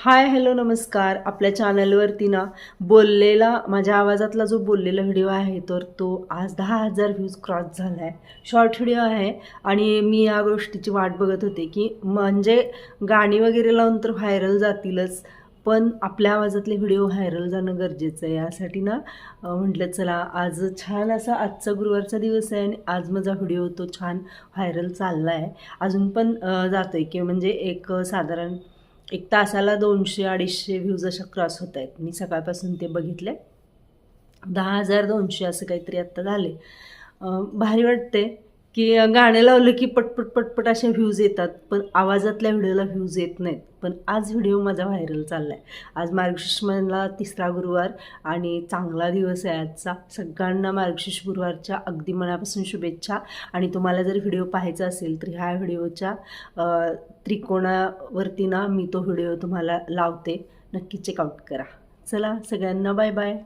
Hi hello नमस्कार. आपल्या चॅनलवरती ना बोललेला माझ्या आवाजातला जो बोललेला व्हिडिओ आहे तर तो आज दहा हजार व्ह्यूज क्रॉस झाला आहे शॉर्ट व्हिडिओ आहे आणि मी या गोष्टीची वाट बघत होते की म्हणजे गाणी वगैरे लावून तर व्हायरल जातीलच पण आपल्या आवाजातले व्हिडिओ व्हायरल जाणं गरजेचं आहे. यासाठी ना म्हटलं चला आज छान असा आजचा गुरुवारचा दिवस आहे आणि आज माझा व्हिडिओ तो छान व्हायरल चालला आहे अजून पण जातो आहे की म्हणजे एक साधारण एक तासाला दोनशे अडीचशे व्ह्यूज अशा क्रॉस होत आहेत. मी सकाळपासून ते बघितले दहा हजार दोनशे असं काहीतरी आत्ता झाले भारी वाटते की गाणं लावलं की पटपट पटपट असे व्ह्यूज येतात. पण आवाजातल्या व्हिडिओला व्ह्यूज येत नाहीत. पण आज व्हिडिओ माझा व्हायरल चालला आहे आज मार्गशीर्ष तिसरा गुरुवार आणि चांगला दिवस आहे आजचा. सगळ्यांना मार्गशीर्ष गुरुवारच्या अगदी मनापासून शुभेच्छा. आणि तुम्हाला जर व्हिडिओ पाहायचा असेल तर ह्या व्हिडिओच्या त्रिकोणावरती ना मी तो व्हिडिओ तुम्हाला लावते. नक्की चेकआउट करा. चला सगळ्यांना बाय बाय